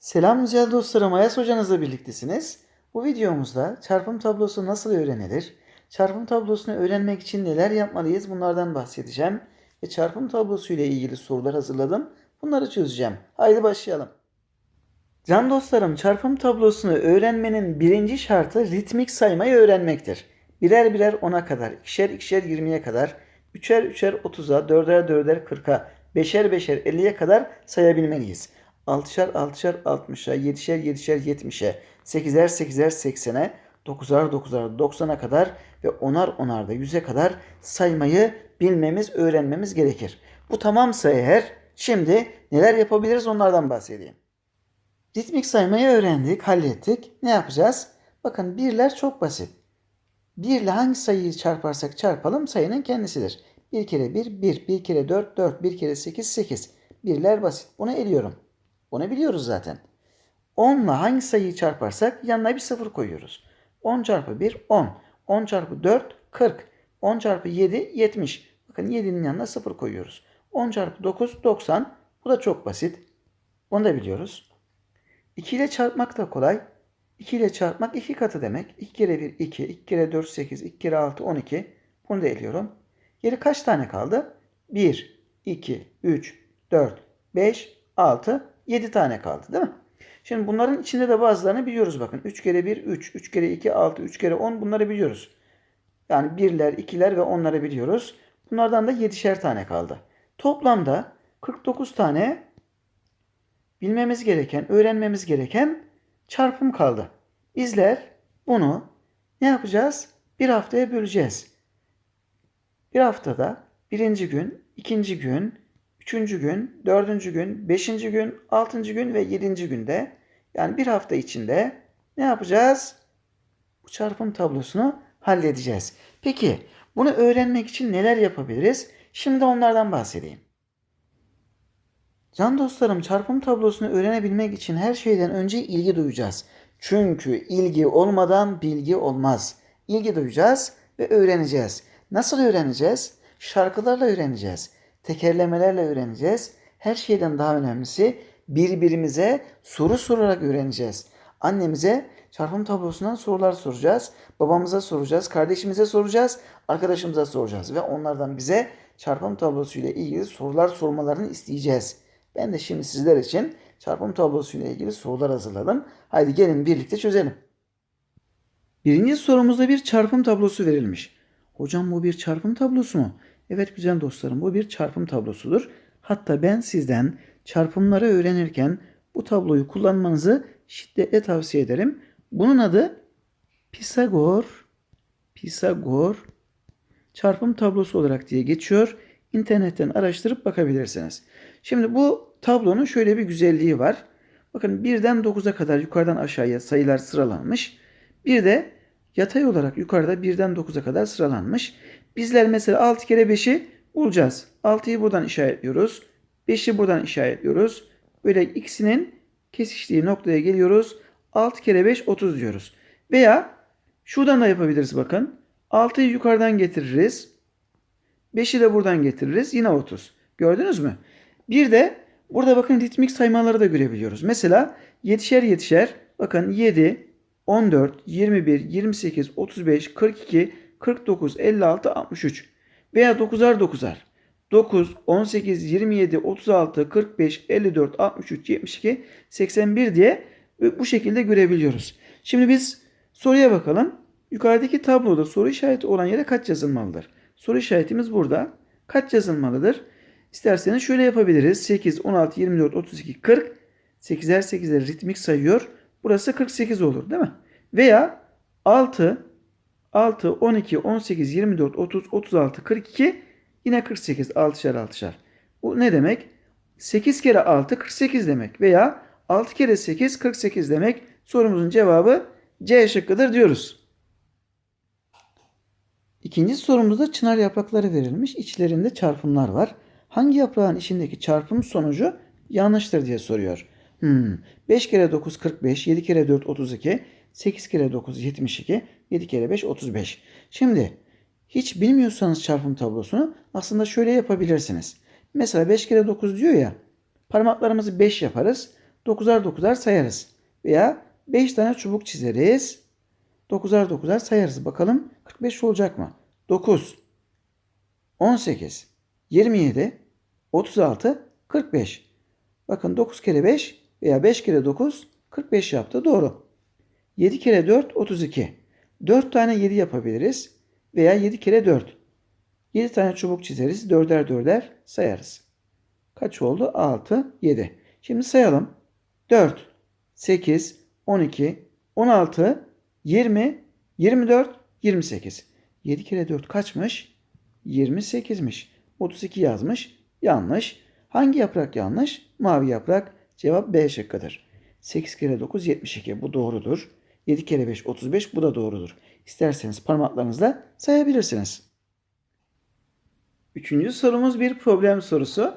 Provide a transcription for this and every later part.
Selam güzel dostlarım, Ayas hocanızla birliktesiniz. Bu videomuzda çarpım tablosu nasıl öğrenilir? Çarpım tablosunu öğrenmek için neler yapmalıyız bunlardan bahsedeceğim. Ve çarpım tablosu ile ilgili sorular hazırladım. Bunları çözeceğim. Haydi başlayalım. Can dostlarım, çarpım tablosunu öğrenmenin birinci şartı ritmik saymayı öğrenmektir. Birer birer 10'a kadar, ikişer ikişer 20'ye kadar, üçer üçer 30'a, dörder dörder 40'a, beşer beşer 50'ye kadar sayabilmeliyiz. Altışar altışar 60'a, yedişer yedişer 70'e, sekizer sekizer 80'e, dokuzar dokuzar 90'a kadar ve onar onar da 100'e kadar saymayı bilmemiz, öğrenmemiz gerekir. Bu tamamsa eğer şimdi neler yapabiliriz onlardan bahsedeyim. Ritmik saymayı öğrendik, hallettik. Ne yapacağız? Bakın birler çok basit. 1 ile hangi sayıyı çarparsak çarpalım sayının kendisidir. 1 kere 1, 1. 1 kere 4, 4. 1 kere 8, 8. Birler basit. Bunu eliyorum. Bunu biliyoruz zaten. 10 ile hangi sayıyı çarparsak yanına bir sıfır koyuyoruz. 10 çarpı 1, 10. 10 çarpı 4, 40. 10 çarpı 7, 70. Bakın 7'nin yanına sıfır koyuyoruz. 10 çarpı 9, 90. Bu da çok basit. Onu da biliyoruz. 2 ile çarpmak da kolay. 2 ile çarpmak 2 katı demek. 2 kere 1 2, 2 kere 4 8, 2 kere 6 12. Bunu da eliyorum. Geri kaç tane kaldı? 1, 2, 3, 4, 5, 6, 7 tane kaldı değil mi? Şimdi bunların içinde de bazılarını biliyoruz bakın. 3 kere 1 3, 3 kere 2 6, 3 kere 10 bunları biliyoruz. Yani birler, ikiler ve onları biliyoruz. Bunlardan da 7'şer tane kaldı. Toplamda 49 tane bilmemiz gereken, öğrenmemiz gereken çarpım kaldı. Bizler bunu ne yapacağız? Bir haftaya böleceğiz. Bir haftada birinci gün, ikinci gün, üçüncü gün, dördüncü gün, beşinci gün, altıncı gün ve yedinci günde yani bir hafta içinde ne yapacağız? Bu çarpım tablosunu halledeceğiz. Peki bunu öğrenmek için neler yapabiliriz? Şimdi onlardan bahsedeyim. Can dostlarım çarpım tablosunu öğrenebilmek için her şeyden önce ilgi duyacağız. Çünkü ilgi olmadan bilgi olmaz. İlgi duyacağız ve öğreneceğiz. Nasıl öğreneceğiz? Şarkılarla öğreneceğiz. Tekerlemelerle öğreneceğiz. Her şeyden daha önemlisi birbirimize soru sorarak öğreneceğiz. Annemize çarpım tablosundan sorular soracağız. Babamıza soracağız, kardeşimize soracağız, arkadaşımıza soracağız ve onlardan bize çarpım tablosu ile ilgili sorular sormalarını isteyeceğiz. Ben de şimdi sizler için çarpım tablosu ile ilgili sorular hazırladım. Haydi gelin birlikte çözelim. Birinci sorumuzda bir çarpım tablosu verilmiş. Hocam bu bir çarpım tablosu mu? Evet güzel dostlarım bu bir çarpım tablosudur. Hatta ben sizden çarpımları öğrenirken bu tabloyu kullanmanızı şiddetle tavsiye ederim. Bunun adı Pisagor, Pisagor çarpım tablosu olarak diye geçiyor. İnternetten araştırıp bakabilirsiniz. Şimdi bu tablonun şöyle bir güzelliği var. Bakın birden 9'a kadar yukarıdan aşağıya sayılar sıralanmış. Bir de yatay olarak yukarıda birden 9'a kadar sıralanmış. Bizler mesela 6 kere 5'i bulacağız. 6'yı buradan işaretliyoruz. 5'i buradan işaretliyoruz. Böyle ikisinin kesiştiği noktaya geliyoruz. 6 kere 5 30 diyoruz. Veya şuradan da yapabiliriz bakın. 6'yı yukarıdan getiririz. 5'i de buradan getiririz. Yine 30. Gördünüz mü? Bir de burada bakın ritmik saymaları da görebiliyoruz. Mesela 7'şer 7'şer bakın 7, 14, 21, 28, 35, 42, 49, 56, 63 veya 9'ar 9'ar. 9, 18, 27, 36, 45, 54, 63, 72, 81 diye bu şekilde görebiliyoruz. Şimdi biz soruya bakalım. Yukarıdaki tabloda soru işareti olan yere kaç yazılmalıdır? Soru işaretimiz burada. Kaç yazılmalıdır? İsterseniz şöyle yapabiliriz. 8, 16, 24, 32, 40. 8'er 8'er ritmik sayıyor. Burası 48 olur değil mi? Veya 6, 6, 12, 18, 24, 30, 36, 42 yine 48 6'şer 6'şer. Bu ne demek? 8 kere 6 48 demek veya 6 kere 8 48 demek. Sorumuzun cevabı C şıkkıdır diyoruz. İkinci sorumuzda çınar yaprakları verilmiş. İçlerinde çarpımlar var. Hangi yaprağın içindeki çarpım sonucu yanlıştır diye soruyor. Hmm. 5 kere 9 45, 7 kere 4 32, 8 kere 9 72, 7 kere 5 35. Şimdi hiç bilmiyorsanız çarpım tablosunu aslında şöyle yapabilirsiniz. Mesela 5 kere 9 diyor ya parmaklarımızı 5 yaparız. 9'ar 9'ar sayarız. Veya 5 tane çubuk çizeriz. 9'ar 9'ar sayarız. Bakalım 45 olacak mı? 9, 18, 27, 36, 45. Bakın 9 kere 5 veya 5 kere 9 45 yaptı. Doğru. 7 kere 4 32. 4 tane 7 yapabiliriz. Veya 7 kere 4. 7 tane çubuk çizeriz. 4'er 4'er sayarız. Kaç oldu? 6, 7. Şimdi sayalım. 4, 8, 12, 16, 20, 24, 28. 7 kere 4 kaçmış? 28'miş. 32 yazmış. Yanlış. Hangi yaprak yanlış? Mavi yaprak. Cevap B şıkkıdır. 8 kere 9 72. Bu doğrudur. 7 kere 5 35. Bu da doğrudur. İsterseniz parmaklarınızla sayabilirsiniz. Üçüncü sorumuz bir problem sorusu.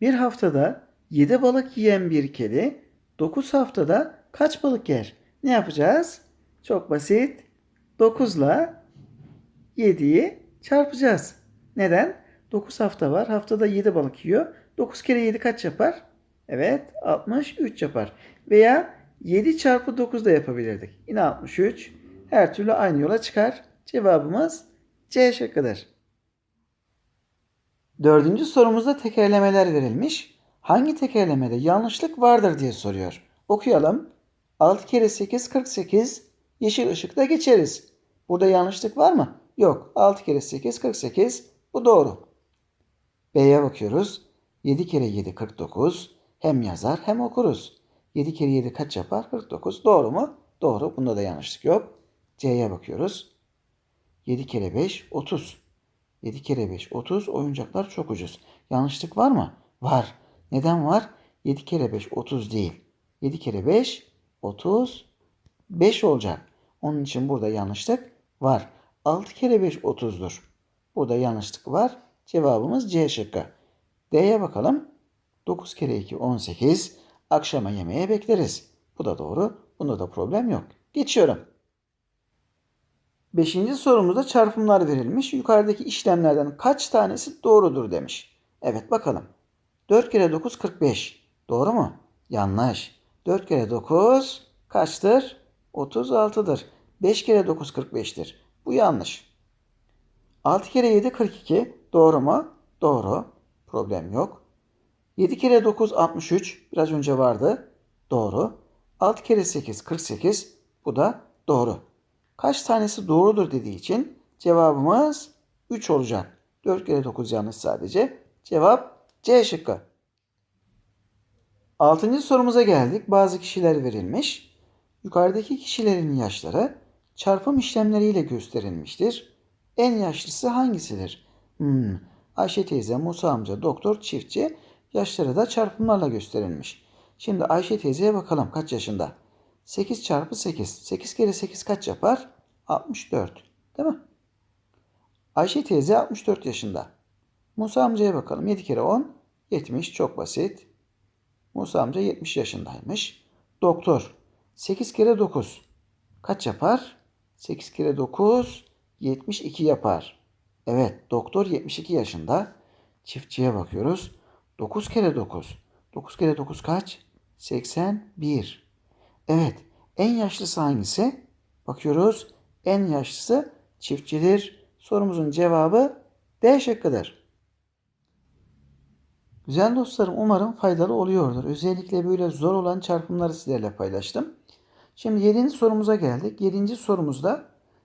Bir haftada 7 balık yiyen bir kedi 9 haftada kaç balık yer? Ne yapacağız? Çok basit. 9 ile 7'yi çarpacağız. Neden? 9 hafta var. Haftada 7 balık yiyor. 9 kere 7 kaç yapar? Evet 63 yapar. Veya 7 çarpı 9 da yapabilirdik. Yine 63. Her türlü aynı yola çıkar. Cevabımız C şıkkıdır. Dördüncü sorumuzda tekerlemeler verilmiş. Hangi tekerlemede yanlışlık vardır diye soruyor. Okuyalım. 6 kere 8 48. Yeşil ışıkta geçeriz. Burada yanlışlık var mı? Yok. 6 kere 8 48. Bu doğru. B'ye bakıyoruz. 7 kere 7 49. Hem yazar hem okuruz. 7 kere 7 kaç yapar? 49. Doğru mu? Doğru. Bunda da yanlışlık yok. C'ye bakıyoruz. 7 kere 5 30. 7 kere 5 30. Oyuncaklar çok ucuz. Yanlışlık var mı? Var. Neden var? 7 kere 5 30 değil. 7 kere 5 30 5 olacak. Onun için burada yanlışlık var. 6 kere 5 30'dur. Burada yanlışlık var. Cevabımız C şıkkı. D'ye bakalım. 9 kere 2 18. Akşama yemeğe bekleriz. Bu da doğru. Bunda da problem yok. Geçiyorum. Beşinci sorumuzda çarpımlar verilmiş. Yukarıdaki işlemlerden kaç tanesi doğrudur demiş. Evet bakalım. 4 kere 9 45. Doğru mu? Yanlış. 4 kere 9 kaçtır? 36'dır. 5 kere 9 45'tir. Bu yanlış. 6 kere 7 42. Doğru mu? Doğru. Problem yok. 7 kere 9 63. Biraz önce vardı. Doğru. 6 kere 8 48. Bu da doğru. Kaç tanesi doğrudur dediği için cevabımız 3 olacak. 4 kere 9 yanlış sadece. Cevap C şıkkı. Altıncı sorumuza geldik. Bazı kişiler verilmiş. Yukarıdaki kişilerin yaşları çarpım işlemleriyle gösterilmiştir. En yaşlısı hangisidir? Hmm. Ayşe teyze, Musa amca, doktor, çiftçi yaşları da çarpımlarla gösterilmiş. Şimdi Ayşe teyzeye bakalım kaç yaşında? 8 çarpı 8. 8 kere 8 kaç yapar? 64. Değil mi? Ayşe teyze 64 yaşında. Musa amcaya bakalım. 7 kere 10 70 çok basit. Musa amca 70 yaşındaymış. Doktor 8 kere 9 kaç yapar? 8 kere 9 72 yapar. Evet doktor 72 yaşında. Çiftçiye bakıyoruz. 9 kere 9. 9 kere 9 kaç? 81. Evet en yaşlısı hangisi? Bakıyoruz. En yaşlısı çiftçidir. Sorumuzun cevabı D şıkkıdır. Güzel dostlarım umarım faydalı oluyordur. Özellikle böyle zor olan çarpımları sizlerle paylaştım. Şimdi 7. sorumuza geldik. 7. sorumuzda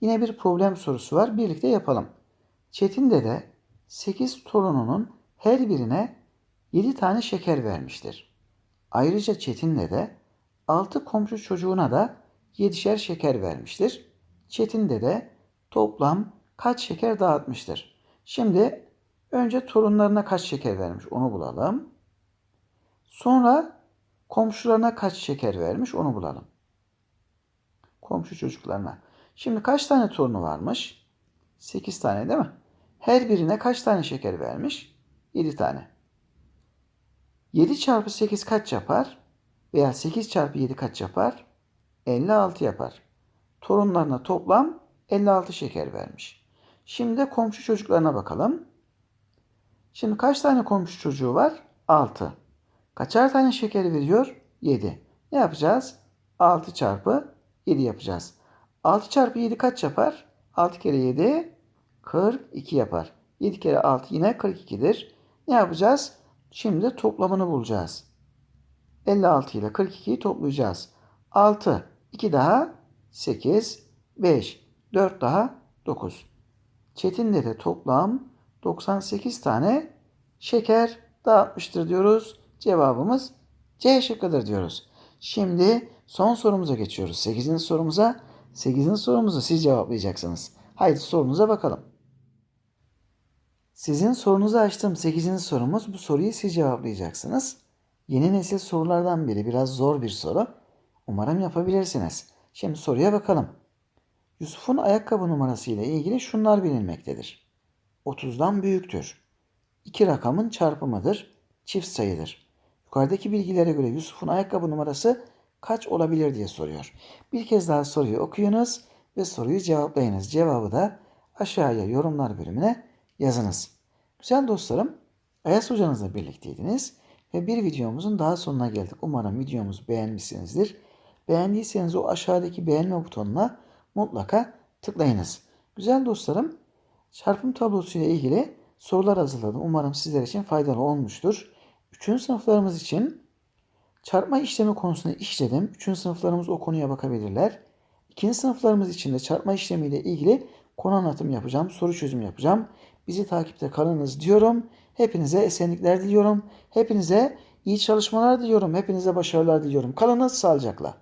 yine bir problem sorusu var. Birlikte yapalım. Çetin dede 8 torununun her birine 7 tane şeker vermiştir. Ayrıca Çetin dede 6 komşu çocuğuna da 7'şer şeker vermiştir. Çetin dede toplam kaç şeker dağıtmıştır? Şimdi önce torunlarına kaç şeker vermiş onu bulalım. Sonra komşularına kaç şeker vermiş onu bulalım. Komşu çocuklarına. Şimdi kaç tane torunu varmış? 8 tane değil mi? Her birine kaç tane şeker vermiş? 7 tane. 7 çarpı 8 kaç yapar? Veya 8 çarpı 7 kaç yapar? 56 yapar. Torunlarına toplam 56 şeker vermiş. Şimdi de komşu çocuklarına bakalım. Şimdi kaç tane komşu çocuğu var? 6. Kaçar tane şeker veriyor? 7. Ne yapacağız? 6 çarpı 7 yapacağız. 6 çarpı 7 kaç yapar? 6 kere 7 42 yapar. 7 kere 6 yine 42'dir. Ne yapacağız? Şimdi toplamını bulacağız. 56 ile 42'yi toplayacağız. 6, 2 daha 8, 5, 4 daha 9. Çetin'de de toplam 98 tane şeker dağıtmıştır diyoruz. Cevabımız C şıkkıdır diyoruz. Şimdi son sorumuza geçiyoruz. 8. sorumuza. 8. sorumuzu siz cevaplayacaksınız. Haydi sorunuza bakalım. Sizin sorunuzu açtım. 8. sorumuz. Bu soruyu siz cevaplayacaksınız. Yeni nesil sorulardan biri. Biraz zor bir soru. Umarım yapabilirsiniz. Şimdi soruya bakalım. Yusuf'un ayakkabı numarası ile ilgili şunlar bilinmektedir. 30'dan büyüktür. İki rakamın çarpımıdır. Çift sayıdır. Yukarıdaki bilgilere göre Yusuf'un ayakkabı numarası kaç olabilir diye soruyor. Bir kez daha soruyu okuyunuz ve soruyu cevaplayınız. Cevabı da aşağıya yorumlar bölümüne yazınız. Güzel dostlarım, Ayas hocanızla birlikteydiniz ve bir videomuzun daha sonuna geldik. Umarım videomuzu beğenmişsinizdir. Beğendiyseniz o aşağıdaki beğenme butonuna mutlaka tıklayınız. Güzel dostlarım, çarpım tablosu ile ilgili sorular hazırladım. Umarım sizler için faydalı olmuştur. Üçüncü sınıflarımız için çarpma işlemi konusunu işledim. Üçüncü sınıflarımız o konuya bakabilirler. İkinci sınıflarımız için de çarpma işlemiyle ilgili konu anlatım yapacağım, soru çözümü yapacağım. Bizi takipte kalınız diyorum. Hepinize esenlikler diliyorum. Hepinize iyi çalışmalar diliyorum. Hepinize başarılar diliyorum. Kalınız sağlıcakla.